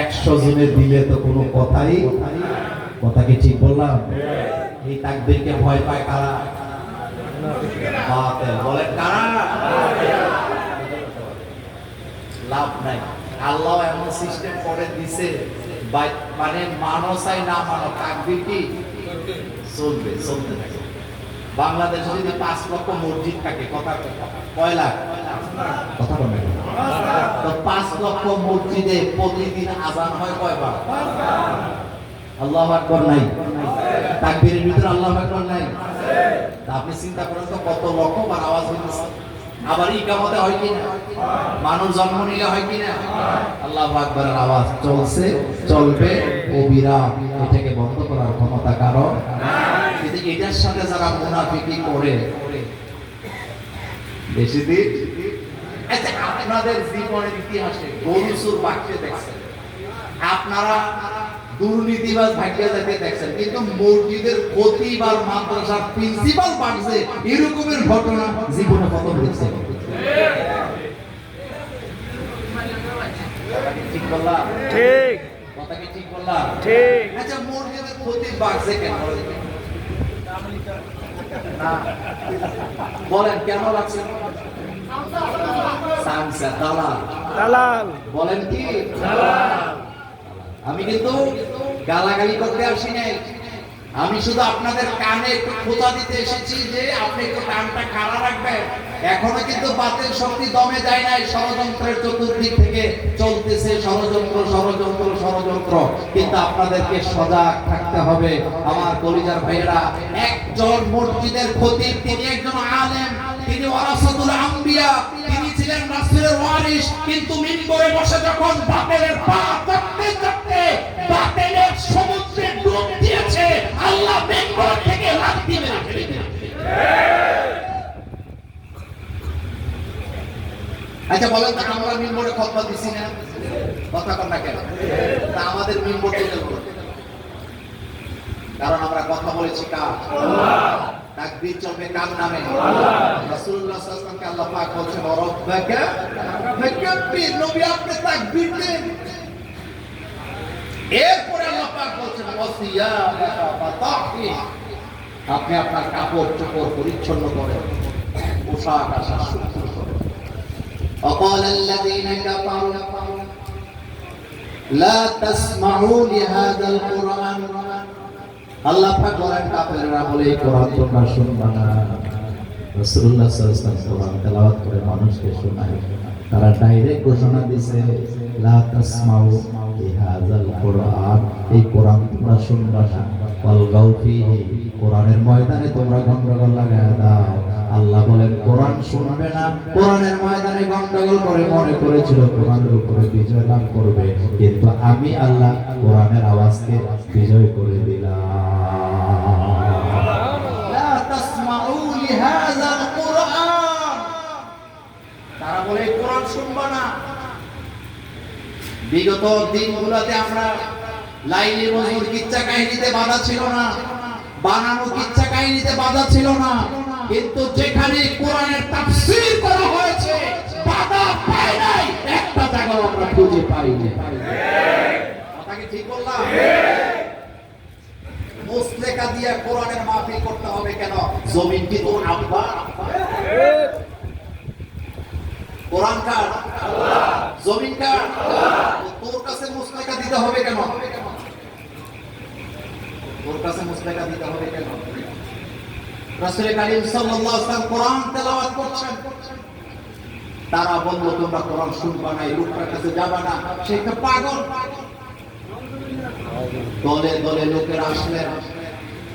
একশো জনে দিলে তো কোনো কথাই কথা কি ঠিক বললাম। এই ভয় পায় কারা? কারা? লাভ নাই। আল্লাহ এমন সিস্টেম করে দিছে মানে মানো না মানো তাকবীর কি? চলবে, চলতে থাকে। বাংলাদেশে যদি পাঁচ লক্ষ মসজিদ থাকে কথা কয় লাখ কথা বলবে তো পাঁচ লক্ষ মসজিদে প্রতিদিন আজান হয় কয়বার? আল্লাহ আকবর নাই। তাকবীরের ভিতরে আল্লাহ আকবর নাই। আপনি চিন্তা করেন তো কত লক্ষ বার আওয়াজ হইতেছে। আবার ইকামতে হয় কি না মানুষ জন্ম নিলে হয় কি না আল্লাহ আকবরের আওয়াজ চলছে, চলবে অবিরাম এটাকে বন্ধ করার ক্ষমতা কারণ এটার সাথে যারা মুনাফিকি করে, বেশি দিন আচ্ছা আপনাদের জীবনের ইতিহাসে গরু চুর বাক্যে দেখছেন। আপনারা দুর্নীতিবাজ ভাগ্যে যেতে দেখছেন কিন্তু মসজিদের প্রতিবার মাদ্রাসার প্রিন্সিপাল বাড়ছে এরকমের ঘটনা জীবনে কত হয়েছে? ঠিক বললাম? ঠিক। কথা কি ঠিক বললাম? ঠিক। আচ্ছা মসজিদের ক্ষতি বাড়ছে কেন? বলেন কেন লাগছে দালাল। বলেন কি? আমি কিন্তু গালাগালি করতে আসি নাই। আমি শুধু আপনাদের কানে একটু খোঁজা দিতে এসেছি যে আপনি একটু কানটা খাড়া রাখবেন। এখনও কিন্তু বাতিল শক্তি দমে যায় নাই। ষড়যন্ত্রের চতুর্দিক থেকে চলতেছে ষড়যন্ত্র ষড়যন্ত্র ষড়যন্ত্র। কিন্তু আপনাদেরকে সজাগ থাকতে হবে। আমার কলিজার ভাইয়েরা একজন মসজিদের খতিব তিনি একজন আলেম। তিনি ওয়ারাসাতুল আম্বিয়া, তিনি ছিলেন রাসূলের ওয়ারিস কিন্তু মিম্বরে বসে যখন বাতিলের পা চাপতে চাপতে বাতিলের সমুদ্রে ডুব দিয়েছে, আল্লাহ মিম্বর থেকে লাথি মেরে ফেলে আচ্ছা বলেন তো আমরা মিম্বরে খতবা দিছি না। কথা কর না কেন? তা আমাদের মিম্বর চলে কারণ আমরা কথা বলেছি কার? তাকবীর চলবে কার নামে রাসূলুল্লাহ সাল্লাল্লাহু আলাইহি ওয়াসাল্লামকে আল্লাহ পাক বলছেন রব্বাকা ফাকাব্বির নবী আপনি তাকবীর দেন এরপরে আল্লাহ পাক বলছেন ওয়াসিয়াবাকা ফাতাহির আপনি আপনার কাপড় চোপড় পরিচ্ছন্ন করেন পোশাক আশাক শুদ্ধ করেন وقال الذين كفروا لا تسمعوا لهذا القرآن না। কোরআনের ময়দানে তোমরা গন্ডগোল লাগায় দাও। আল্লাহ বলেন, কোরআন শুনবে না। কোরআনের ময়দানে গন্ডগোল করে মনে করেছিল, কোরআনের উপরে বিজয় লাভ করবে। কিন্তু আমি আল্লাহ কোরআনের আওয়াজকে বিজয় করে দিলাম। লিহাযাল কোরআন। তারা বলে কোরআন শুনবা না। বিগত দিনগুলোতে আমরা লাইলি মজুর কিচ্ছা কাহিনীতে বাধা ছিল না, বানানো কিচ্ছা কাহিনীতে বাধা ছিল না, কিন্তু যেখানে কোরআনের তাফসীর করা হয়েছে, বাধা পায় নাই। একটা জায়গা আমরা খুঁজে পাইনি। কথা কি ঠিক বললাম? মুসলেকা দিয়ে কোরআনের মাহফিল করতে হবে কেন? জমিন কি তোর আব্বা? কোরআন কার? জমিন কার? তোর কাছে দিতে হবে কেন? তোর কাছে দিতে হবে কেন? সাল্লাল্লাহু আলাইহি কোরআন তেলাওয়াত করছেন তারা বলল, তোমরা কোরআন শুনবা না, এই লোকটার কাছে যাবা না, সে একটা পাগল। দলে দলে লোকের আসলেন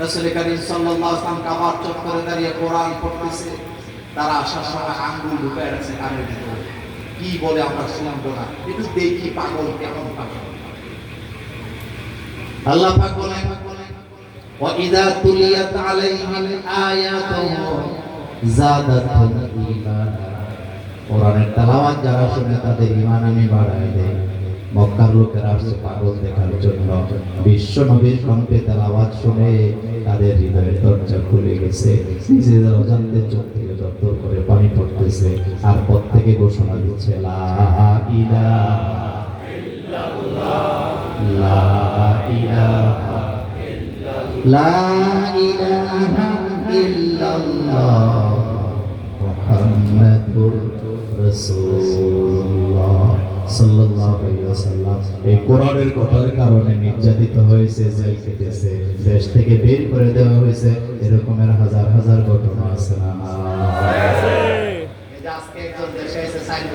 রাসূল কারীম সাল্লাল্লাহু আলাইহি ওয়াসাল্লাম কাবার চত্বরে দাঁড়িয়ে কোরআন পড়তেছে তারা আসার সময় আঙ্গুল ঢুকায় রাখছে কানের ভিতরে কি বলে আমরা শুনবো না একটু দেখি পাগল কেমন পাগল আল্লাহ পাক বলেন وَإِذَا تُلِيَتْ عَلَيْهِمْ آيَاتُهُ زَادَتْهُمْ إِيمَانًا কোরআনের তেলাওয়াত যারা শুনে তাদের ঈমান আমি বাড়ায় দেয় মক্কার লোকেরা পাগল দেখার জন্য। বিশ্ব নবীর কণ্ঠে তেলাওয়াত শুনে তাদের হৃদয়ের দরজা খুলে গেছে। নিজেদের অজান্তে চোখ থেকে দরদর করে পানি পড়তেছে আর প্রত্যেকে ঘোষণা দিচ্ছে, লা ইলাহা লা ইলাহা লা ইলাহা সাল্লাল্লাহু এই কোরআনের কথার কারণে নির্যাতিত হয়েছে জেল কেটেছে দেশ থেকে বের করে দেওয়া হয়েছে এরকমের হাজার হাজার ঘটনা আছে না। আজকে একজন দেশে এসে সাইন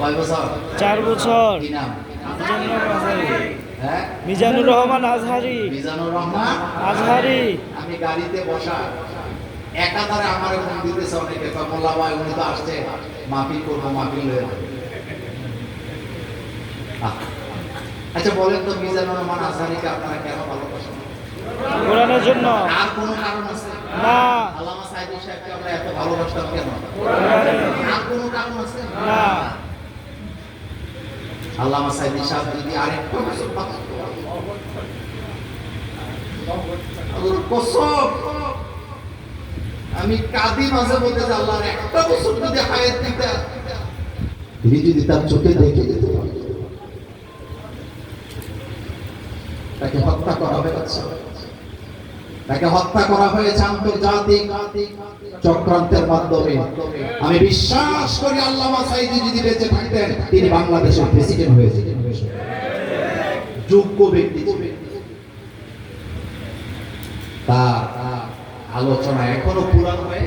কয় বছর? চার বছর। মিজানুর আজহারি হ্যাঁ? মিজানুর রহমান আজহারি। মিজানুর রহমান? আজহারি। আমি গাড়িতে বসা। একাধারে আমার ফোন দিতেছে অনেকে কয়, মোল্লা ভাই উনি তো আসছে। মাফিল করব মাফিল লয়ে আচ্ছা বলেন তো মিজানুর রহমান আজহারিকে আপনারা কেন ভালোবাসেন? কোরআনের জন্য। আর কোনো কারণ আছে? না। আল্লামা সাইদি সাহেবকে আমরা এত ভালোবাসতাম কেন? আর কোনো কারণ আছে? না। আল্লামা সাইদি সাহেব যদি আরেকটা কসম। আমি কাঁদি মাঝে মধ্যে আল্লাহর একটা বছর যদি হায়াত দিতে তিনি যদি তার চোখে দেখে যেতে তাকে হত্যা করা হয়েছে। তাকে হত্যা করা হয়েছে আন্তর্জাতিক চক্রান্তের মাধ্যমে। আমি বিশ্বাস করি আল্লামা সাইদি যদি বেঁচে থাকতেন, তিনি বাংলাদেশের প্রেসিডেন্ট হয়েছিলেন যোগ্য ব্যক্তি ছিলেন। তার আলোচনা এখনও পুরান হয়ে?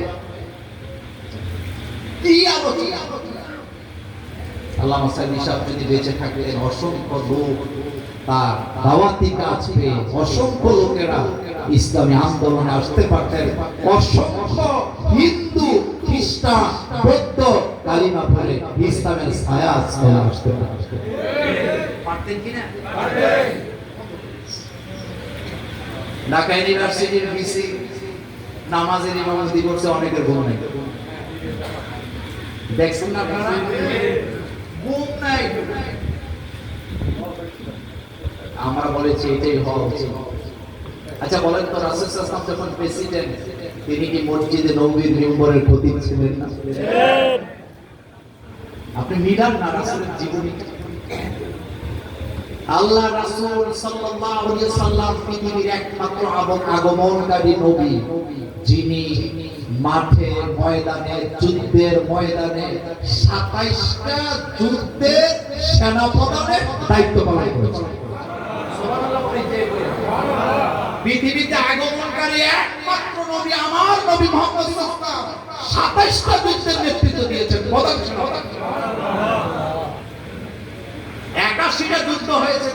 কি আলোচনা? আল্লামা যদি বেঁচে থাকতেন অসংখ্য লোক তার দাওয়াতি কাজ পেয়ে অসংখ্য লোকেরা ইসলামী আন্দোলনে আসতে পারতেন অসংখ্য হিন্দু, খ্রিস্টান, বৌদ্ধ কালিমা পড়ে ইসলামের ছায়া চলে আসতে পারতেন কিনা? ঢাকা ইউনিভার্সিটির ভিসি নামাজের ইমামতি করছে অনেকের ঘুম নেই। দেখছেন না আপনারা? ঘুম নাই। আমরা বলেছি এটাই হওয়া উচিত। আচ্ছা বলেন তো রাসূল সাল্লাল্লাহু আলাইহি ওয়াসাল্লাম যখন প্রেসিডেন্ট তিনি কি মসজিদে নববীর মিম্বরের খতিব ছিলেন না। আপনি মিলান না রাসূলের জীবনী? আল্লাহ রাসূল সাল্লাল্লাহু আলাইহি সাল্লাম পৃথিবীর একমাত্র আগমনকারী নবী, যিনি মাঠে ময়দানে, যুদ্ধের ময়দানে সাতাইশটা যুদ্ধের সেনাপ্রধানের দায়িত্ব পালন করেছেন। পৃথিবীতে আগমনকারী একমাত্র নবী আমার নবী মোহাম্মদ সাতাইশটা যুদ্ধের নেতৃত্ব দিয়েছেন। প্রধান যুদ্ধ হয়েছে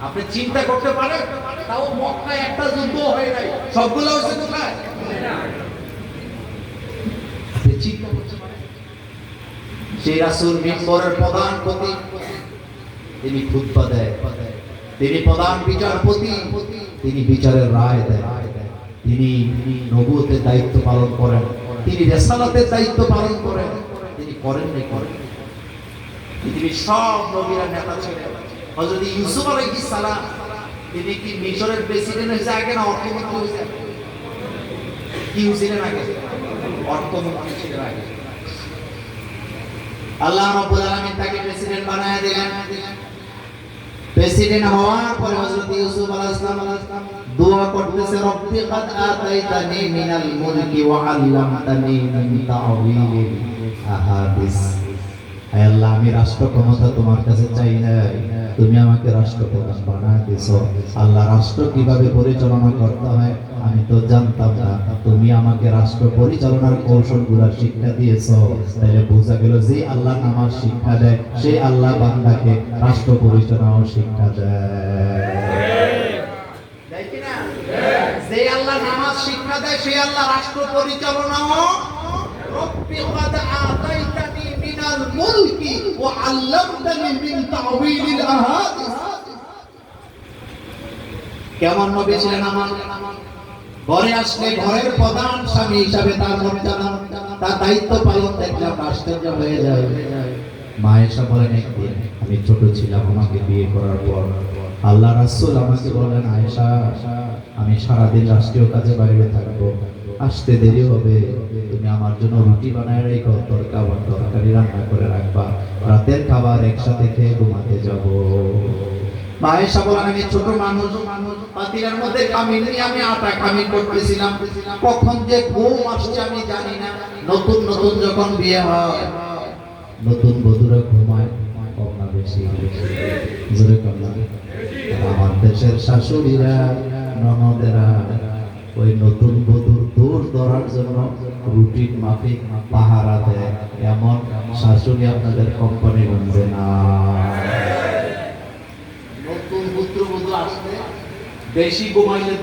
আপনি চিন্তা করতে পারেন, তাও মক্কায় একটা যুদ্ধ হয় নাই। সবগুলো হচ্ছে কোথায়? চিন্তা করতে পারেন। সেই রাসূল তিনি খুতবা দেয়। তিনি প্রধান বিচারপতি, তিনি বিচারের রায় দেয়। তিনি নবুয়তের দায়িত্ব পালন করেন। তিনি রেসালাতের দায়িত্ব পালন করেন। তিনি করেন করেন। পৃথিবীর সব নবীরা নেতা হযরত ইউসুফ তিনি কি মিশরের প্রেসিডেন্ট হয়েছে আগে না অর্থমন্ত্রী হয়েছে কি আগে? অর্থমন্ত্রী ছিলেন আগে। আল্লাহ রাব্বুল আলামিন তাকে প্রেসিডেন্ট বানায় দিলেন। প্রেসিডেন্ট হওয়ার পরে হযরত ইউসুফ আলাইহিস সালাম দোয়া করতেছে, রব্বি কাদ আতাইতানি মিনাল মুলকি ওয়া আল্লামতানি মিন আহাদিস। আল্লাহ, আমি রাষ্ট্র ক্ষমতা তোমার কাছে চাই না তুমি আমাকে রাষ্ট্রপ্রধান বানায় দিছো। আল্লাহ, রাষ্ট্র কীভাবে পরিচালনা করতে হয় আমি তো জানতাম না। তুমি আমাকে রাষ্ট্র পরিচালনার কৌশলগুলো শিক্ষা দিয়েছ। তাহলে বোঝা গেল যে আল্লাহ নামাজ শিক্ষা দেয় সেই আল্লাহ বান্দাকে রাষ্ট্র পরিচালনাও শিক্ষা দেয়। আল্লাহ নামাজ শিক্ষা দেয় সেই আল্লাহ রাষ্ট্র পরিচালনাও ওয়া আল্লামতানি মিন তাওয়িলিল আহাদিস। কেমন নবী ছিলেন আমার? ঘরে আসলে ঘরের প্রধান স্বামী হিসাবে তার মর্যাদা, তার দায়িত্ব পালন দেখলাম আশ্চর্য হয়ে যায় মা এসা বলেন একদিন আমি ছোট ছিলাম, আমাকে বিয়ে করার পর আল্লাহ রাসূল আমাকে বলেন, আয়েশা, আমি সারাদিন রাষ্ট্রীয় কাজে বাইরে থাকব। আসতে দেরি হবে। তুমি আমার জন্য রুটি বানায় রেখো তরকা তরকারি রান্না করে রাখবা। রাতের খাবার একসাথে খেয়ে ঘুমাতে যাব। মায়েশা বলেন আমি ছোট মানুষ, পাতিলার মধ্যে কামিল নিয়ে আমি আটা কামিল করতেছিলাম। কখন যে ঘুম আসছে আমি জানি না। নতুন নতুন যখন বিয়ে হয়, নতুন বধুরা ঘুমায় কম না বেশি জোরে কম আমার দেশের শাশুড়িরা, ননদেরা ওই নতুন বধুর দূর ধরার জন্য রুটিন মাফিক পাহারা দেয়। এমন শাশুড়ি আপনাদের কোম্পানি বন্ধে না। নতুন পুত্র বধূ আসলে বেশি ঘুমাইলে